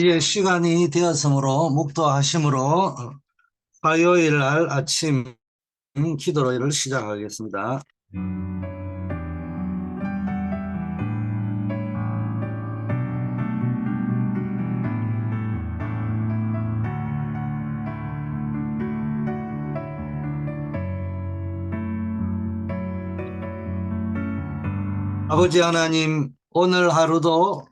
자, 이제 시간이 되었으므로 묵도하심으로 어, 화요일 날 아침 기도를 시작하겠습니다. 아버지 하나님, 오늘 하루도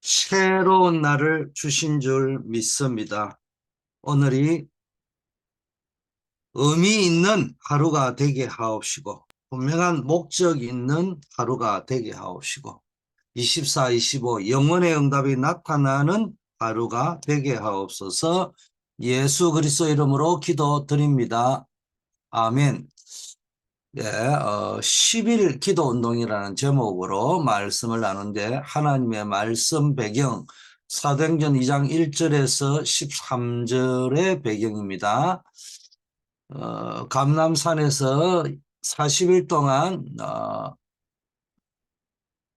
새로운 날을 주신 줄 믿습니다. 오늘이 의미 있는 하루가 되게 하옵시고, 분명한 목적 있는 하루가 되게 하옵시고, 24, 25 영원의 응답이 나타나는 하루가 되게 하옵소서 예수 그리스도 이름으로 기도드립니다. 아멘. 예, 어, 10일 기도 운동이라는 제목으로 말씀을 나누는데 하나님의 말씀 배경 사도행전 2장 1절에서 13절의 배경입니다. 어, 감남산에서 40일 동안 어,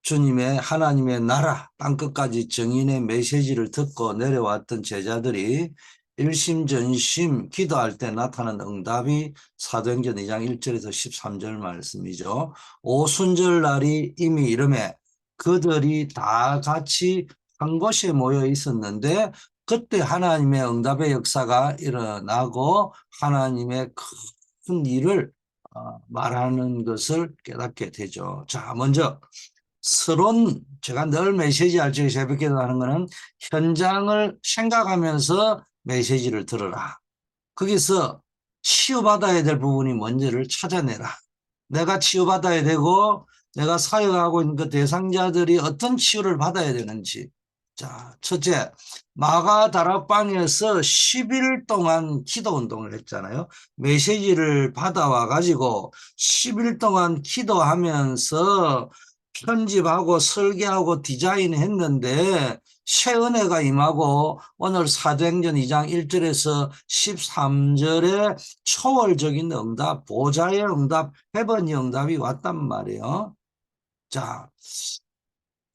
주님의 하나님의 나라 땅끝까지 정인의 메시지를 듣고 내려왔던 제자들이 일심 전심 기도할 때 나타난 응답이 사도행전 2장 1절에서 13절 말씀이죠. 오순절 날이 이미 이름에 그들이 다 같이 한 곳에 모여 있었는데 그때 하나님의 응답의 역사가 일어나고 하나님의 큰 일을 어, 말하는 것을 깨닫게 되죠. 자, 먼저 서론 제가 늘 메시지 할 적에 새벽기도 하는 거는 현장을 생각하면서 메시지를 들어라. 거기서 치유받아야 될 부분이 뭔지를 찾아내라. 내가 치유받아야 되고 내가 사역하고 있는 그 대상자들이 어떤 치유를 받아야 되는지. 자, 첫째, 마가 다락방에서 10일 동안 기도 운동을 했잖아요. 메시지를 받아와 가지고 10일 동안 기도하면서 편집하고 설계하고 디자인했는데 새 은혜가 임하고 오늘 사도행전 2장 1절에서 13절에 초월적인 응답, 보좌의 응답, 해번이 응답이 왔단 말이에요. 자,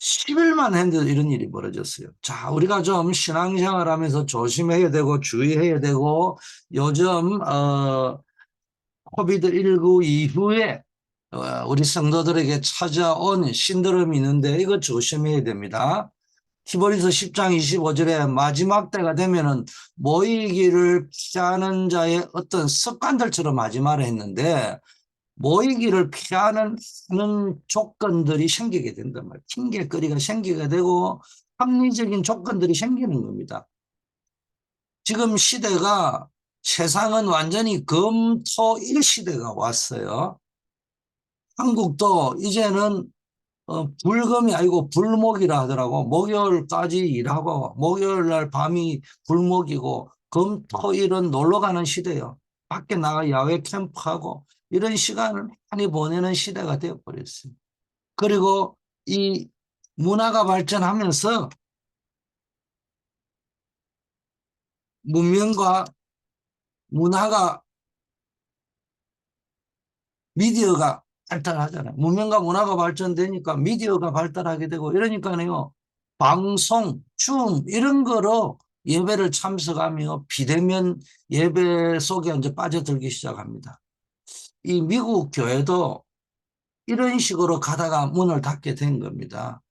10일만 했는데 이런 일이 벌어졌어요. 자, 우리가 좀 신앙생활 하면서 조심해야 되고 주의해야 되고 요즘 어 코비드 19 이후에 어, 우리 성도들에게 찾아온 신드롬이 있는데 이거 조심해야 됩니다. 히브리서 10장 25절에 마지막 때가 되면은 모이기를 피하는 자의 어떤 습관들처럼 하지 말아 했는데 모이기를 피하는 조건들이 생기게 된단 말이에요. 핑계거리가 생기게 되고 합리적인 조건들이 생기는 겁니다. 지금 시대가 세상은 완전히 금토일 시대가 왔어요. 한국도 이제는 어, 불금이 아니고 불목이라 하더라고. 목요일까지 일하고 목요일 날 밤이 불목이고 금 토 일은 놀러 가는 시대요. 밖에 나가 야외 캠프하고 이런 시간을 많이 보내는 시대가 되어 버렸어요. 그리고 이 문화가 발전하면서 문명과 문화가 미디어가 발달하잖아요. 문명과 문화가 발전되니까 미디어가 발달하게 되고 이러니까요. 방송, 춤 이런 거로 예배를 참석하며 비대면 예배 속에 이제 빠져들기 시작합니다. 이 미국 교회도 이런 식으로 가다가 문을 닫게 된 겁니다.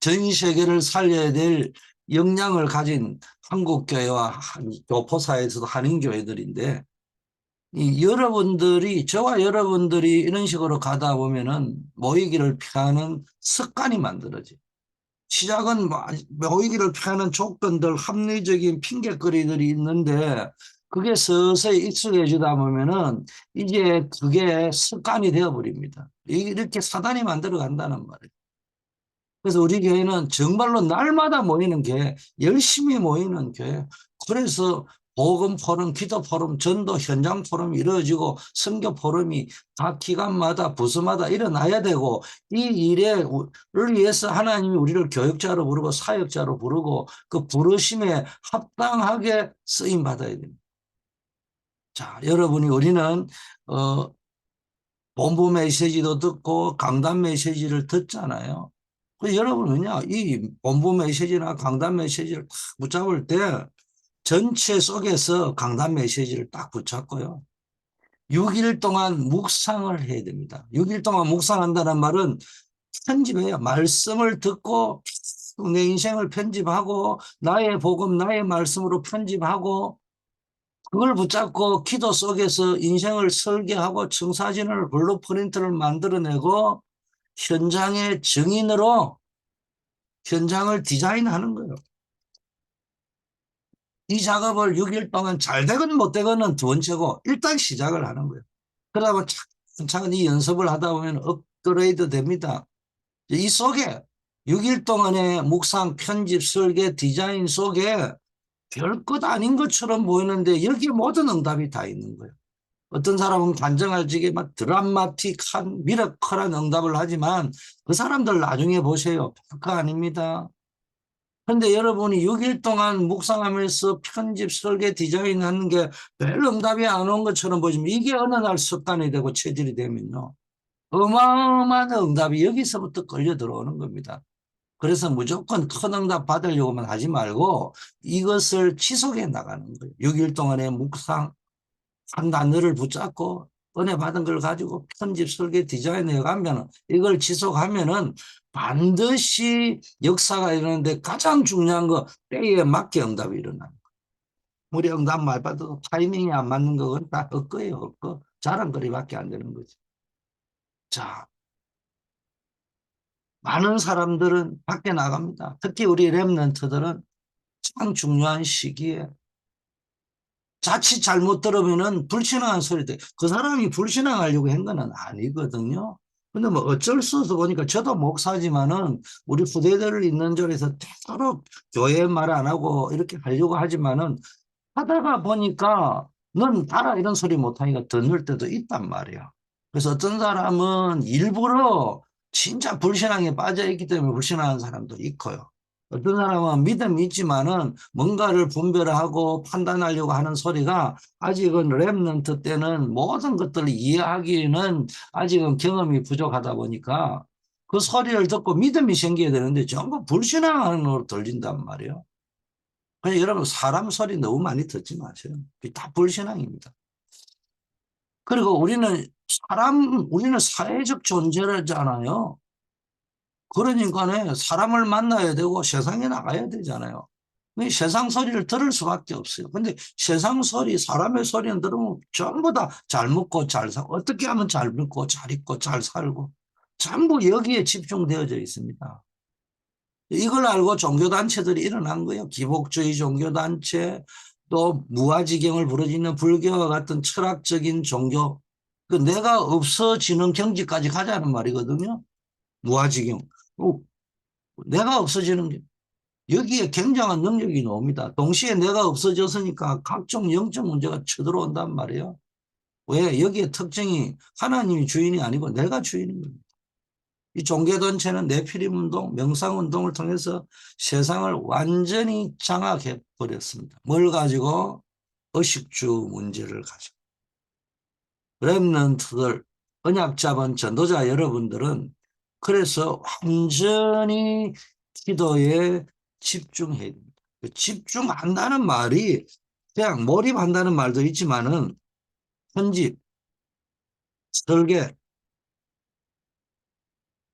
전 세계를 살려야 될 역량을 가진 한국 교회와 교포사에서도 한인 교회들인데 이 여러분들이 저와 여러분들이 이런 식으로 가다 보면은 모이기를 피하는 습관이 만들어져. 시작은 뭐 모이기를 피하는 조건들 합리적인 핑계거리들이 있는데 그게 서서히 익숙해지다 보면은 이제 그게 습관이 되어버립니다. 이렇게 사단이 만들어 간다는 말이에요. 그래서 우리 교회는 정말로 날마다 모이는 교회, 열심히 모이는 교회. 그래서 복음 포럼, 기도 포럼, 전도 현장 포럼이 이루어지고 선교 포럼이 각 기관마다 부서마다 일어나야 되고 이 일을 위해서 하나님이 우리를 교육자로 부르고 사역자로 부르고 그 부르심에 합당하게 쓰임 받아야 됩니다. 자, 여러분이 우리는 어 본부 메시지도 듣고 강단 메시지를 듣잖아요. 그 여러분 뭐냐 이 본부 메시지나 강단 메시지를 딱 붙잡을 때 전체 속에서 강단 메시지를 딱 붙잡고요. 6일 동안 묵상을 해야 됩니다. 6일 동안 묵상한다는 말은 편집해요. 말씀을 듣고 내 인생을 편집하고 나의 복음, 나의 말씀으로 편집하고 그걸 붙잡고 기도 속에서 인생을 설계하고 청사진을 블루프린트를 만들어내고 현장의 증인으로 현장을 디자인하는 거예요. 이 작업을 6일 동안 잘 되건 못 되건은 두 번째고 일단 시작을 하는 거예요. 그러다 보면 차근차근 이 연습을 하다 보면 업그레이드 됩니다. 이 속에 6일 동안의 묵상, 편집, 설계, 디자인 속에 별 것 아닌 것처럼 보이는데 여기에 모든 응답이 다 있는 거예요. 어떤 사람은 간정할 지게 막 드라마틱한 미러컬한 응답을 하지만 그 사람들 나중에 보세요. 별거 아닙니다. 근데 여러분이 6일 동안 묵상하면서 편집, 설계, 디자인 하는 게 별 응답이 안 온 것처럼 보지만 이게 어느 날 습관이 되고 체질이 되면요. 어마어마한 응답이 여기서부터 끌려 들어오는 겁니다. 그래서 무조건 큰 응답 받으려고만 하지 말고 이것을 지속해 나가는 거예요. 6일 동안의 묵상, 한 단어를 붙잡고 은혜 받은 걸 가지고 편집, 설계, 디자인해 가면 이걸 지속하면은 반드시 역사가 일어나는데 가장 중요한 거 때에 맞게 응답이 일어나는 거예요. 우리 응답 말 받아도 타이밍이 안 맞는 건다 헛거예요, 헛거. 자랑거리밖에 안 되는 거지. 자, 많은 사람들은 밖에 나갑니다. 특히 우리 랩런트들은 참 중요한 시기에 자칫 잘못 들으면은 불신앙한 소리 돼. 그 사람이 불신앙하려고 한건 아니거든요. 근데 뭐 어쩔 수 없어 보니까 저도 목사지만은 우리 후대들을 있는 절에서 되도록 교회 말 안 하고 이렇게 하려고 하지만은 하다가 보니까 넌 달아 이런 소리 못하니까 듣는 때도 있단 말이야. 그래서 어떤 사람은 일부러 진짜 불신앙에 빠져 있기 때문에 불신앙하는 사람도 있고요. 어떤 사람은 믿음이 있지만은 뭔가를 분별하고 판단하려고 하는 소리가 아직은 랩런트 때는 모든 것들을 이해하기는 아직은 경험이 부족하다 보니까 그 소리를 듣고 믿음이 생겨야 되는데 전부 불신앙하는 걸로 들린단 말이에요. 그냥 여러분 사람 소리 너무 많이 듣지 마세요. 다 불신앙입니다. 그리고 우리는 사람, 우리는 사회적 존재라잖아요. 그러니까 사람을 만나야 되고 세상에 나가야 되잖아요. 세상 소리를 들을 수밖에 없어요. 근데 세상 소리, 사람의 소리는 들으면 전부 다 잘 먹고 잘 사, 어떻게 하면 잘 먹고 잘 입고 잘 살고 전부 여기에 집중되어져 있습니다. 이걸 알고 종교단체들이 일어난 거예요. 기복주의 종교단체, 또 무아지경을 부르짖는 불교와 같은 철학적인 종교, 그 내가 없어지는 경지까지 가자는 말이거든요. 무아지경. 어, 내가 없어지는 게 여기에 굉장한 능력이 나옵니다. 동시에 내가 없어졌으니까 각종 영적 문제가 쳐들어온단 말이에요. 왜? 여기에 특징이 하나님이 주인이 아니고 내가 주인인 겁니다. 이 종교단체는 내피림 운동, 명상 운동을 통해서 세상을 완전히 장악해 버렸습니다. 뭘 가지고? 의식주 문제를 가지고. 랩런트들, 언약 잡은 전도자 여러분들은 그래서 완전히 기도에 집중해야 됩니다. 그 집중한다는 말이 그냥 몰입한다는 말도 있지만은 편집, 설계,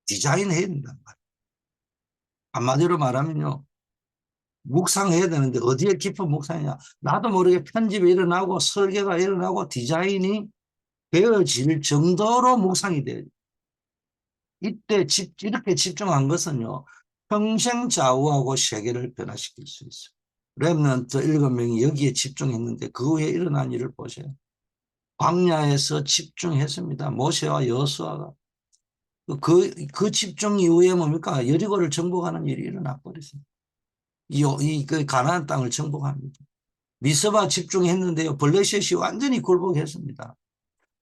디자인해야 된다는 말. 한마디로 말하면요. 묵상해야 되는데 어디에 깊은 묵상이냐. 나도 모르게 편집이 일어나고 설계가 일어나고 디자인이 되어질 정도로 묵상이 돼요. 이때 집, 이렇게 집중한 것은요. 평생 좌우하고 세계를 변화시킬 수 있어요. 랩런트 일곱 명이 여기에 집중했는데 그 후에 일어난 일을 보세요. 광야에서 집중했습니다. 모세와 여수아가. 그, 그 집중 이후에 뭡니까? 여리고를 정복하는 일이 일어나 버렸습니다. 이, 이, 그 가나안 땅을 정복합니다. 미스바 집중했는데요. 블레셋이 완전히 굴복했습니다.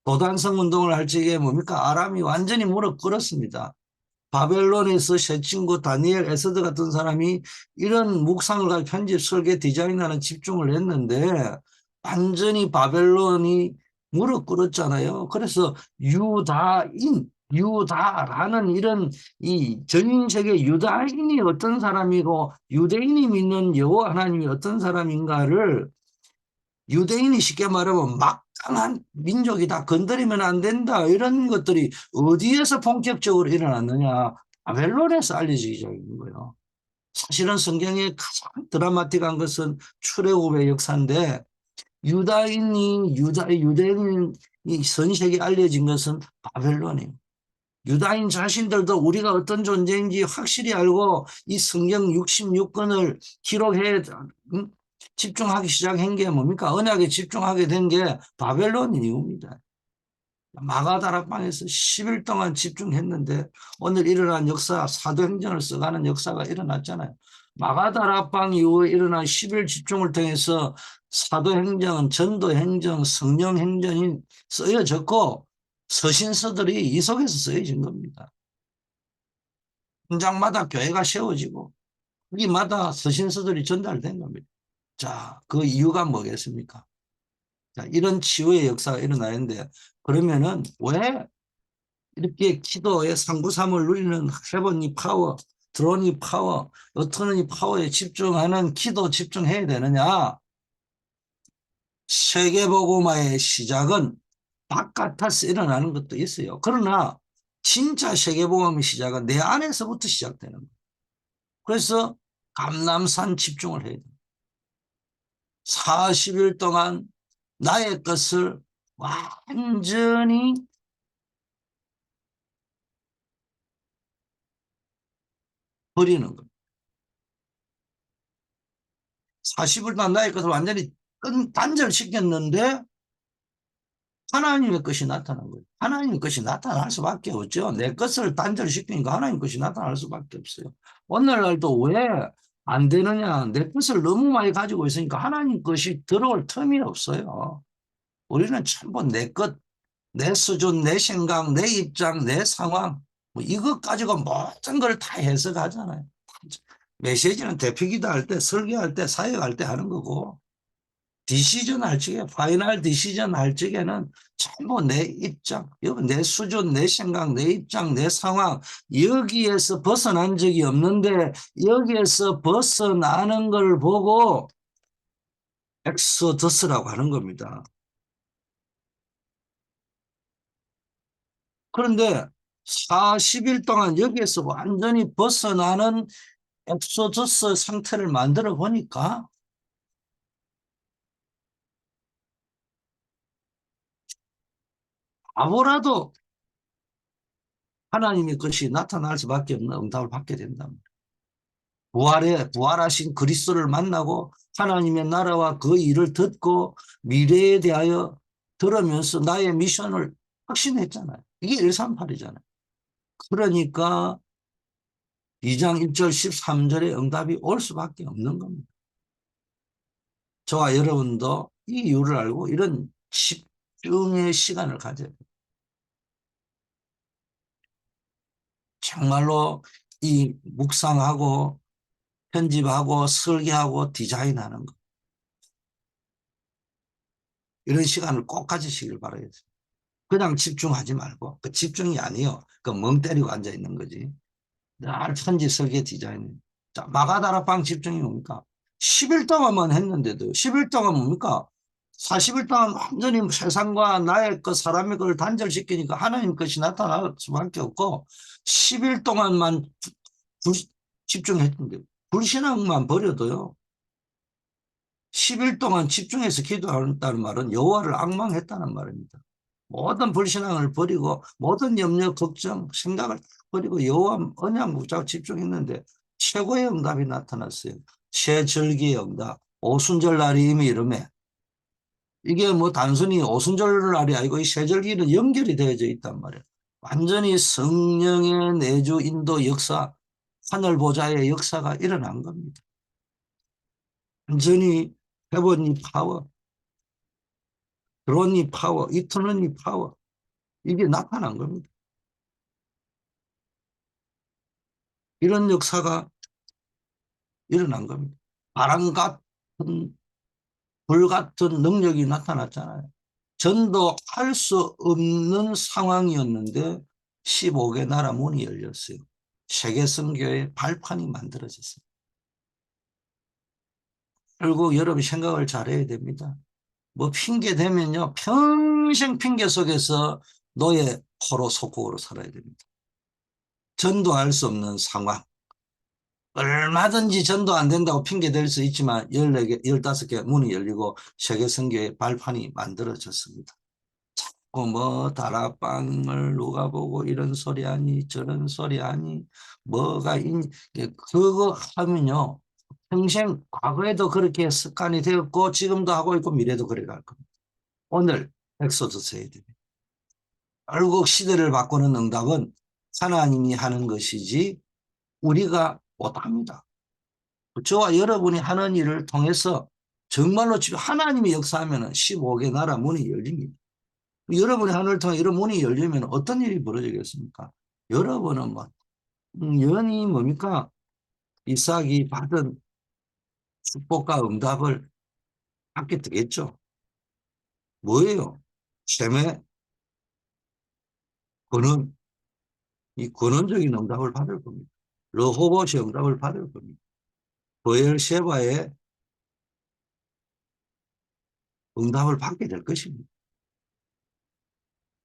도단성 운동을 할 적에 뭡니까? 아람이 완전히 무릎 꿇었습니다. 바벨론에서 새 친구 다니엘 에서드 같은 사람이 이런 묵상을 갈 편집, 설계, 디자인하는 집중을 했는데 완전히 바벨론이 무릎 꿇었잖아요. 그래서 유다인 유다라는 이런 이 전 세계 유다인이 어떤 사람이고 유대인이 믿는 여호와 하나님이 어떤 사람인가를 유대인이 쉽게 말하면 막강한 민족이다 건드리면 안 된다 이런 것들이 어디에서 본격적으로 일어났느냐 바벨론에서 알려지기 시작인 거예요. 사실은 성경에 가장 드라마틱한 것은 출애굽의 역사인데 유다인이 유다 유대인이 선세계 알려진 것은 바벨론이에요. 유다인 자신들도 우리가 어떤 존재인지 확실히 알고 이 성경 66권을 기록해 음, 집중하기 시작한 게 뭡니까? 언약에 집중하게 된 게 바벨론 이후입니다. 마가다락방에서 10일 동안 집중했는데 오늘 일어난 역사 사도행전을 써가는 역사가 일어났잖아요. 마가다락방 이후에 일어난 10일 집중을 통해서 사도행전, 전도행전, 성령행전이 쓰여졌고 서신서들이 이 속에서 쓰여진 겁니다. 현장마다 교회가 세워지고 거기마다 서신서들이 전달된 겁니다. 자, 그 이유가 뭐겠습니까? 자, 이런 치유의 역사가 일어나는데 그러면은 왜 이렇게 기도의 상부삼을 누리는 헤븐이 파워, 드론이 파워, 어토니 파워에 집중하는 기도 집중해야 되느냐? 세계복음화의 시작은 바깥에서 일어나는 것도 있어요. 그러나 진짜 세계복음의 시작은 내 안에서부터 시작되는 거예요. 그래서 감남산 집중을 해야 돼요. 40일 동안 나의 것을 완전히 버리는 겁니다. 40일 동안 나의 것을 완전히 끈 단절시켰는데 하나님의 것이 나타난 거예요. 하나님의 것이 나타날 수밖에 없죠. 내 것을 단절시키니까 하나님 것이 나타날 수밖에 없어요. 오늘날도 왜 안 되느냐? 내 것을 너무 많이 가지고 있으니까 하나님 것이 들어올 틈이 없어요. 우리는 전부 내 것, 내 수준, 내 생각, 내 입장, 내 상황 뭐 이것 가지고 모든 걸 다 해석하잖아요. 메시지는 대표기도 할 때, 설교할 때, 사역할 때 하는 거고 디시전 할 적에 파이널 디시전 할 적에는 전부 내 입장, 내 수준, 내 생각, 내 입장, 내 상황 여기에서 벗어난 적이 없는데 여기에서 벗어나는 걸 보고 엑소더스라고 하는 겁니다. 그런데 40일 동안 여기에서 완전히 벗어나는 엑소더스 상태를 만들어 보니까 아무라도 하나님의 것이 나타날 수밖에 없는 응답을 받게 된답니다. 부활에 부활하신 그리스도를 만나고 하나님의 나라와 그 일을 듣고 미래에 대하여 들으면서 나의 미션을 확신했잖아요. 이게 138이잖아요. 그러니까 2장 1절 13절의 응답이 올 수밖에 없는 겁니다. 저와 여러분도 이 이유를 알고 이런 집중의 시간을 가져야 돼요. 정말로 이 묵상하고 편집하고 설계하고 디자인하는 것. 이런 시간을 꼭 가지시길 바라겠습니다. 그냥 집중하지 말고 그 집중이 아니요. 그 멍 때리고 앉아 있는 거지. 늘 편집 설계 디자인. 자, 마가다락방 집중이 뭡니까? 10일 동안만 했는데도 10일 동안 뭡니까? 40일 동안 완전히 세상과 나의 그 사람의 걸 단절시키니까 하나님 것이 나타날 수밖에 없고 10일 동안만 불, 집중했는데 불신앙만 버려도요. 10일 동안 집중해서 기도한다는 말은 여호와를 악망했다는 말입니다. 모든 불신앙을 버리고 모든 염려, 걱정, 생각을 버리고 여호와 언약 묵자고 집중했는데 최고의 응답이 나타났어요. 최절기의 응답. 오순절 날이 이미 이름에 이게 뭐 단순히 오순절 날이 아니고 이 세절기는 연결이 되어져 있단 말이에요. 완전히 성령의 내주 인도 역사, 하늘 보좌의 역사가 일어난 겁니다. 완전히 해본이 파워, 드론이 파워, 이터널이 파워 이게 나타난 겁니다. 이런 역사가 일어난 겁니다. 바람 같은 불같은 능력이 나타났잖아요. 전도할 수 없는 상황이었는데 15개 나라 문이 열렸어요. 세계 선교의 발판이 만들어졌어요. 결국 여러분 생각을 잘해야 됩니다. 뭐 핑계 대면요 평생 핑계 속에서 노예 포로 속국으로 살아야 됩니다. 전도할 수 없는 상황. 얼마든지 전도 안 된다고 핑계 댈 수 있지만 14개, 15개 문이 열리고 세계 선교의 발판이 만들어졌습니다. 자꾸 뭐 다락방을 누가 보고 이런 소리 하니 저런 소리 하니 뭐가 있니 예, 그거 하면요 평생 과거에도 그렇게 습관이 되었고 지금도 하고 있고 미래도 그래 갈 겁니다. 오늘 엑소더스 해야 됩니다. 결국 시대를 바꾸는 응답은 하나님이 하는 것이지 우리가 못합니다. 저와 여러분이 하는 일을 통해서 정말로 지금 하나님이 역사하면 15개 나라 문이 열립니다. 여러분의 하늘을 통해 이런 문이 열리면 어떤 일이 벌어지겠습니까? 여러분은 뭐 음, 연이 뭡니까? 이삭이 받은 축복과 응답을 받게 되겠죠. 뭐예요? 셈의 근원, 이 근원적인 응답을 받을 겁니다. 러호봇의 응답을 받을 겁니다. 버엘셰바의 응답을 받게 될 것입니다.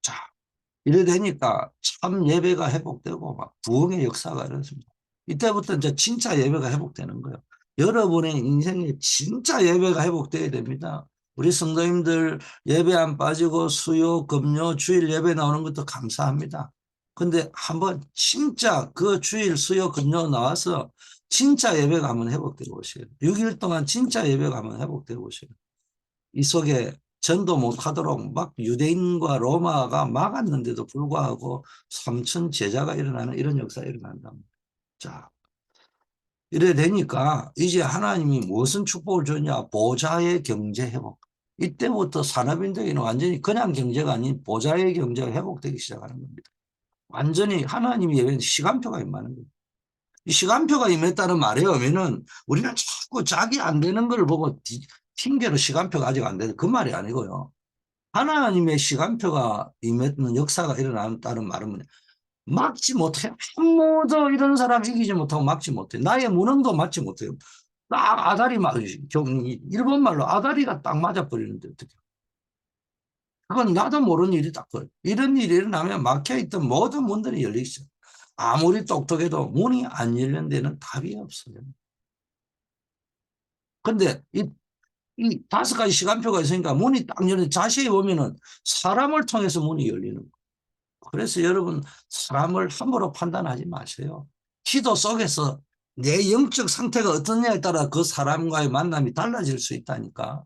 자, 이래 되니까 참 예배가 회복되고 막 부흥의 역사가 일어났습니다. 이때부터 이제 진짜 예배가 회복되는 거예요. 여러분의 인생에 진짜 예배가 회복돼야 됩니다. 우리 성도님들 예배 안 빠지고 수요, 금요, 주일 예배 나오는 것도 감사합니다. 근데 한번 진짜 그 주일, 수요, 금요 나와서 진짜 예배가 한번 회복되고 오세요. 6일 동안 진짜 예배가 한번 회복되고 오세요. 이 속에 전도 못하도록 막 유대인과 로마가 막았는데도 불구하고 삼천 제자가 일어나는 이런 역사가 일어난다. 자, 이래 되니까 이제 하나님이 무슨 축복을 줬냐? 보좌의 경제 회복. 이때부터 산업인들이 완전히 그냥 경제가 아닌 보좌의 경제가 회복되기 시작하는 겁니다. 완전히 하나님이 시간표가 임하는 거예요. 이 시간표가 임했다는 말에 의미는 우리는 자꾸 자기 안 되는 걸 보고 디- 핑계로 시간표가 아직 안 되는 그 말이 아니고요. 하나님의 시간표가 임했는 역사가 일어난다는 말은. 막지 못해. 아무도 이런 사람 이기지 못하고 막지 못해. 나의 무능도 막지 못해요. 딱 아다리 막, 경, 일본 말로 아다리가 딱 맞아버리는데 어떻게. 그건 나도 모르는 일이 딱 그래. 이런 일이 일어나면 막혀있던 모든 문들이 시작. 아무리 똑똑해도 문이 안 열린 데는 답이 없어요. 근데 이, 이 다섯 가지 시간표가 있으니까 문이 딱 열리는 자세히 보면은 사람을 통해서 문이 열리는 거예요. 그래서 여러분 사람을 함부로 판단하지 마세요. 기도 속에서 내 영적 상태가 어떠냐에 따라 그 사람과의 만남이 달라질 수 있다니까.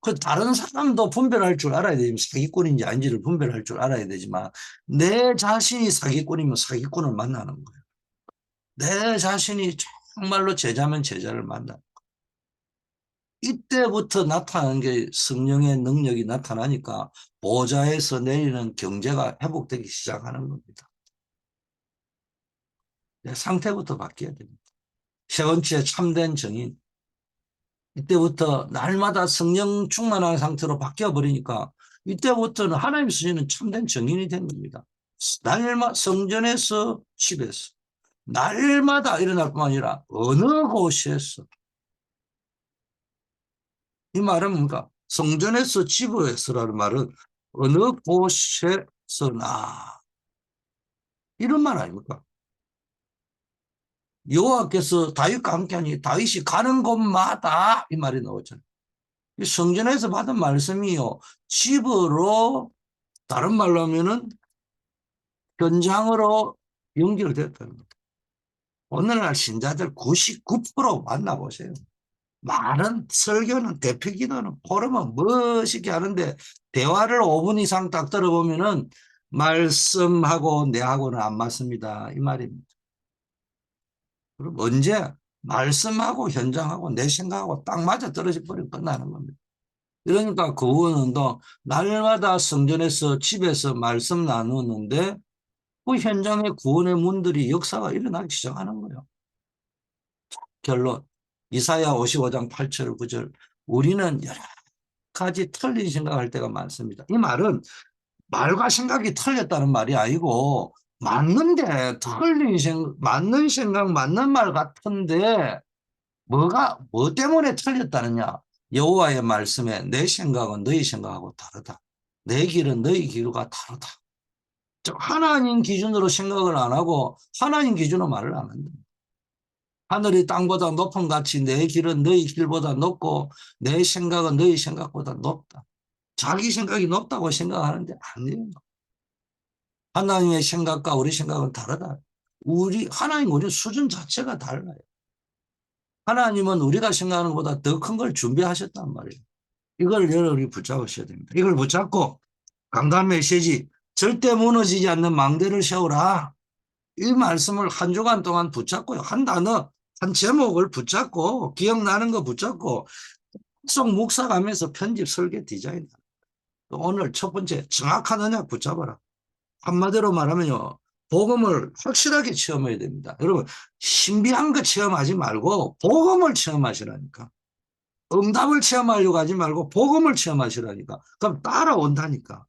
그 다른 사람도 분별할 줄 알아야 되지만 사기꾼인지 아닌지를 분별할 줄 알아야 되지만 내 자신이 사기꾼이면 사기꾼을 만나는 거예요. 내 자신이 정말로 제자면 제자를 만나. 이때부터 나타나는 게 성령의 능력이 나타나니까 보좌에서 내리는 경제가 회복되기 시작하는 겁니다. 내 상태부터 바뀌어야 됩니다. 세 번째 참된 정인. 이때부터 날마다 성령 충만한 상태로 바뀌어 버리니까 이때부터는 하나님 쓰시는 참된 정인이 된 겁니다. 날마 성전에서 집에서 날마다 일어날 뿐만 아니라 어느 곳에서 이 말은 뭔가 성전에서 집에서라는 말은 어느 곳에서나 이런 말 아닙니까? 여호와께서 다윗과 함께하니 다윗이 가는 곳마다 이 말이 나오잖아요. 이 성전에서 받은 말씀이요 집으로 다른 말로 하면은 현장으로 연결됐다는 겁니다. 오늘날 신자들 99% 만나보세요. 많은 설교는 대표 기도는 포럼은 멋있게 하는데 대화를 5분 이상 딱 들어보면은 말씀하고 내하고는 안 맞습니다. 이 말입니다. 그럼 언제 말씀하고 현장하고 내 생각하고 딱 맞아 떨어져 버리면 끝나는 겁니다. 그러니까 구원운동 날마다 성전에서 집에서 말씀 나누는데 그 현장의 구원의 문들이 역사가 일어나기 시작하는 거예요. 결론 이사야 55장 8절 9절 우리는 여러 가지 틀린 생각할 때가 많습니다. 이 말은 말과 생각이 틀렸다는 말이 아니고 맞는데 틀린 생각, 맞는 생각, 맞는 말 같은데 뭐가 뭐 때문에 틀렸다느냐? 여호와의 말씀에 내 생각은 너희 생각하고 다르다. 내 길은 너희 길과 다르다. 즉 하나님 기준으로 생각을 안 하고 하나님 기준으로 말을 안 한다. 하늘이 땅보다 높은 같이 내 길은 너희 길보다 높고 내 생각은 너희 생각보다 높다. 자기 생각이 높다고 생각하는데 아니에요. 하나님의 생각과 우리 생각은 다르다. 우리 하나님 우리 수준 자체가 달라요. 하나님은 우리가 생각하는 것보다 더 큰 걸 준비하셨단 말이에요. 이걸 여러분이 붙잡으셔야 됩니다. 이걸 붙잡고 강단 메시지 절대 무너지지 않는 망대를 세우라. 이 말씀을 한 주간 동안 붙잡고요. 한 단어, 한 제목을 붙잡고 기억나는 거 붙잡고 계속 묵상하면서 편집 설계 디자인. 오늘 첫 번째 정확한 언약 붙잡아라. 한마디로 말하면요. 복음을 확실하게 체험해야 됩니다. 여러분 신비한 거 체험하지 말고 복음을 체험하시라니까. 응답을 체험하려고 하지 말고 복음을 체험하시라니까. 그럼 따라온다니까.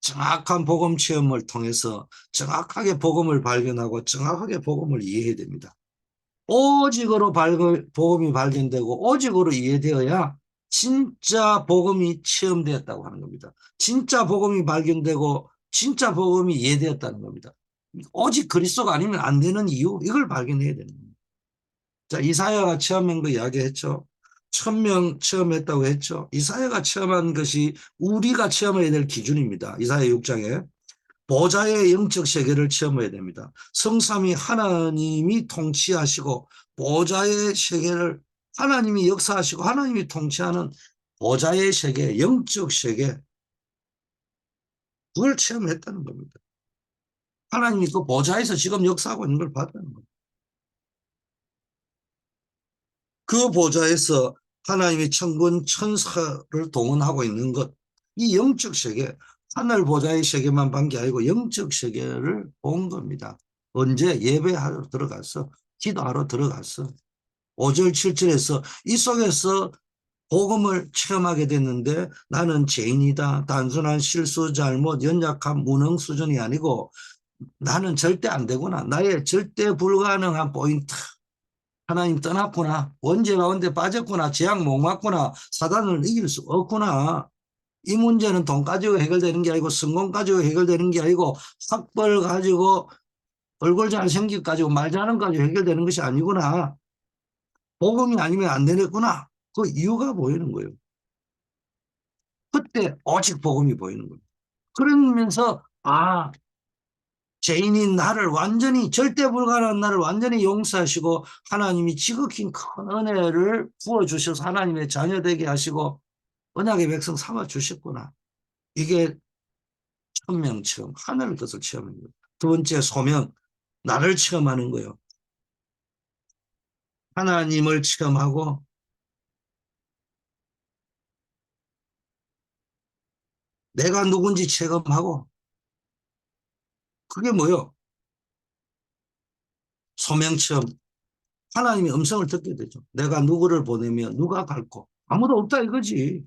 정확한 복음 체험을 통해서 정확하게 복음을 발견하고 정확하게 복음을 이해해야 됩니다. 오직으로 발견, 복음이 발견되고 오직으로 이해되어야 진짜 복음이 체험되었다고 하는 겁니다. 진짜 복음이 발견되고 진짜 복음이 이해되었다는 겁니다. 오직 그리스도가 아니면 안 되는 이유 이걸 발견해야 되는 겁니다. 자 이사야가 체험한 거 이야기했죠. 천명 체험했다고 했죠. 이사야가 체험한 것이 우리가 체험해야 될 기준입니다. 이사야 6장에 보좌의 영적 세계를 체험해야 됩니다. 성삼이 하나님이 통치하시고 보좌의 세계를 하나님이 역사하시고 하나님이 통치하는 보좌의 세계, 영적 세계 그걸 체험했다는 겁니다. 하나님이 그 보좌에서 지금 역사하고 있는 걸 봤다는 겁니다. 그 보좌에서 하나님이 천군 천사를 동원하고 있는 것, 이 영적 세계, 하늘 보좌의 세계만 본 게 아니고 영적 세계를 본 겁니다. 언제 예배하러 들어갔어? 기도하러 들어갔어. 5절, 7절에서 이 속에서 복음을 체험하게 됐는데 나는 죄인이다. 단순한 실수, 잘못, 연약한 무능 수준이 아니고 나는 절대 안 되구나. 나의 절대 불가능한 포인트. 하나님 떠났구나. 원죄 가운데 빠졌구나. 재앙 못 맞구나. 사단을 이길 수 없구나. 이 문제는 돈 가지고 해결되는 게 아니고 성공 가지고 해결되는 게 아니고 학벌 가지고 얼굴 잘생기 가지고 말 잘하는 가지고 해결되는 것이 아니구나. 복음이 아니면 안 되겠구나. 그 이유가 보이는 거예요. 그때 오직 복음이 보이는 거예요. 그러면서 아 죄인인 나를 완전히 절대 불가능한 나를 완전히 용서하시고 하나님이 지극히 큰 은혜를 부어주셔서 하나님의 자녀 되게 하시고 언약의 백성 삼아 주셨구나. 이게 천명 체험, 하늘 것을 체험하는 거예요. 두 번째 소명, 나를 체험하는 거예요. 하나님을 체험하고 내가 누군지 체험하고 그게 뭐요? 소명체험. 하나님의 음성을 듣게 되죠. 내가 누구를 보내면 누가 갈고 아무도 없다 이거지.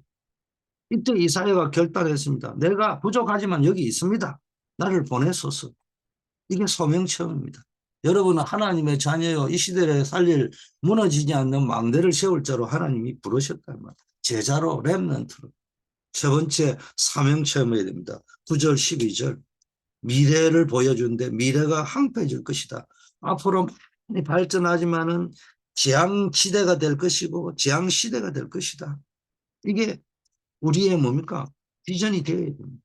이때 이사야가 결단했습니다. 내가 부족하지만 여기 있습니다. 나를 보내소서. 이게 소명체험입니다. 여러분은 하나님의 자녀요. 이 시대에 살릴 무너지지 않는 망대를 세울 자로 하나님이 부르셨단 말이에요. 제자로 랩런트로. 세 번째 사명 체험해야 됩니다. 9절 12절. 미래를 보여주는데 미래가 황폐해질 것이다. 앞으로 많이 발전하지만은 지향지대가 될 것이고 지향시대가 될 것이다. 이게 우리의 뭡니까? 비전이 되어야 됩니다.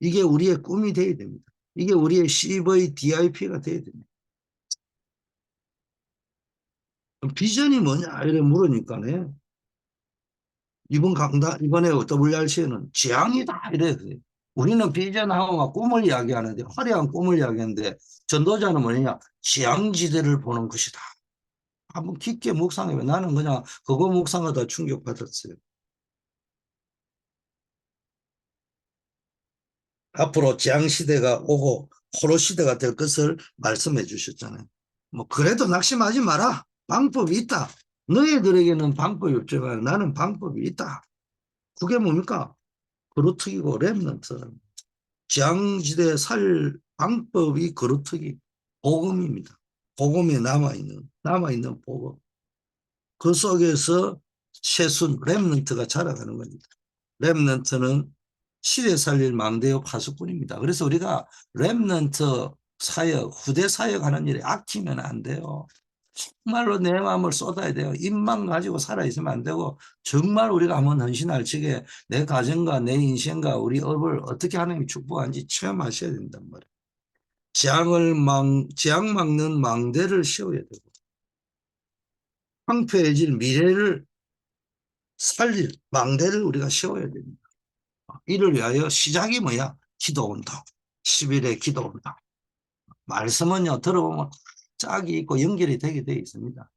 이게 우리의 꿈이 되어야 됩니다. 이게 우리의 CV, DIP가 되어야 됩니다. 비전이 뭐냐? 이래 물으니까 네. 이번 강다, 이번에 WRC는 지향이다. 이래. 우리는 비전하고 꿈을 이야기하는데, 화려한 꿈을 이야기하는데, 전도자는 뭐냐? 지향지대를 보는 것이다. 한번 깊게 묵상해요. 나는 그냥 그거 묵상하다 충격받았어요. 앞으로 지향시대가 오고 호로시대가 될 것을 말씀해 주셨잖아요. 뭐 그래도 낙심하지 마라. 방법이 있다. 너희들에게는 방법이 없지만 나는 방법이 있다. 그게 뭡니까? 그루트기고 랩런트. 지향지대 살 방법이 그루트기. 복음입니다. 복음에 남아있는, 남아있는 복음. 그 속에서 최순, 랩런트가 자라가는 겁니다. 랩런트는 시대 살릴 망대요 파수꾼입니다. 그래서 우리가 랩런트 사역, 후대 사역하는 일에 아끼면 안 돼요. 정말로 내 마음을 쏟아야 돼요. 입만 가지고 살아있으면 안 되고 정말 우리가 한번 헌신할 적에 내 가정과 내 인생과 우리 업을 어떻게 하나님이 축복한지 체험하셔야 된단 말이에요. 재앙을 망, 재앙 막는 망대를 씌워야 되고 황폐해질 미래를 살릴 망대를 우리가 씌워야 됩니다. 이를 위하여 시작이 뭐야? 기도 운동. 10일의 기도 운동. 말씀은요, 들어보면 짝이 있고 연결이 되게 되어 있습니다.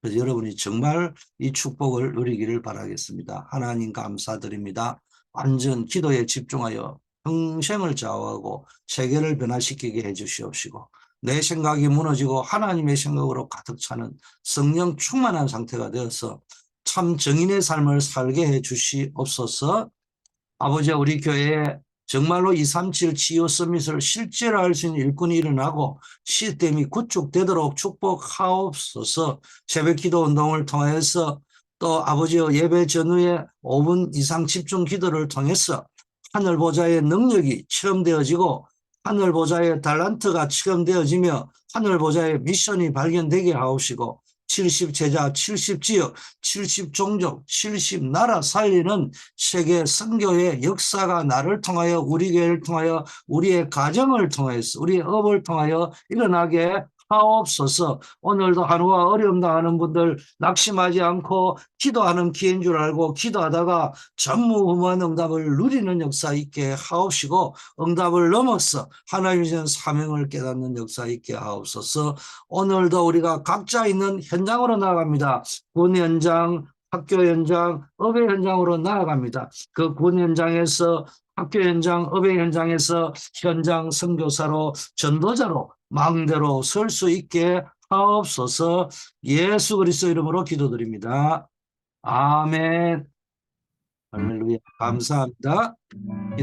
그래서 여러분이 정말 이 축복을 누리기를 바라겠습니다. 하나님 감사드립니다. 완전 기도에 집중하여 평생을 좌우하고 세계를 변화시키게 해주시옵시고 내 생각이 무너지고 하나님의 생각으로 가득 차는 성령 충만한 상태가 되어서 참 정인의 삶을 살게 해 주시옵소서 아버지 우리 교회에 정말로 237 치유 서밋을 실제로 할 수 있는 일꾼이 일어나고 시스템이 구축되도록 축복하옵소서. 새벽 기도 운동을 통해서 또 아버지 예배 전후에 5분 이상 집중 기도를 통해서 하늘 보좌의 능력이 체험되어지고 하늘 보좌의 달란트가 체험되어지며 하늘 보좌의 미션이 발견되게 하옵시고 70 제자, 70 지역, 70 종족, 70 나라 살리는 세계 선교의 역사가 나를 통하여 우리 교회를 통하여 우리의 가정을 통해서 우리의 업을 통하여 일어나게 하옵소서 오늘도 한우와 어려움 당하는 분들 낙심하지 않고 기도하는 기회인 줄 알고 기도하다가 전무후무한 응답을 누리는 역사 있게 하옵시고 응답을 넘어서 하나님의 주신 사명을 깨닫는 역사 있게 하옵소서 오늘도 우리가 각자 있는 현장으로 나아갑니다. 군 현장, 학교 현장, 업의 현장으로 나아갑니다. 그 군 현장에서 학교 현장, 업의 현장에서 현장 선교사로 전도자로 망대로 설 수 있게 하옵소서 예수 그리스도 이름으로 기도드립니다. 아멘. 할렐루야. 감사합니다.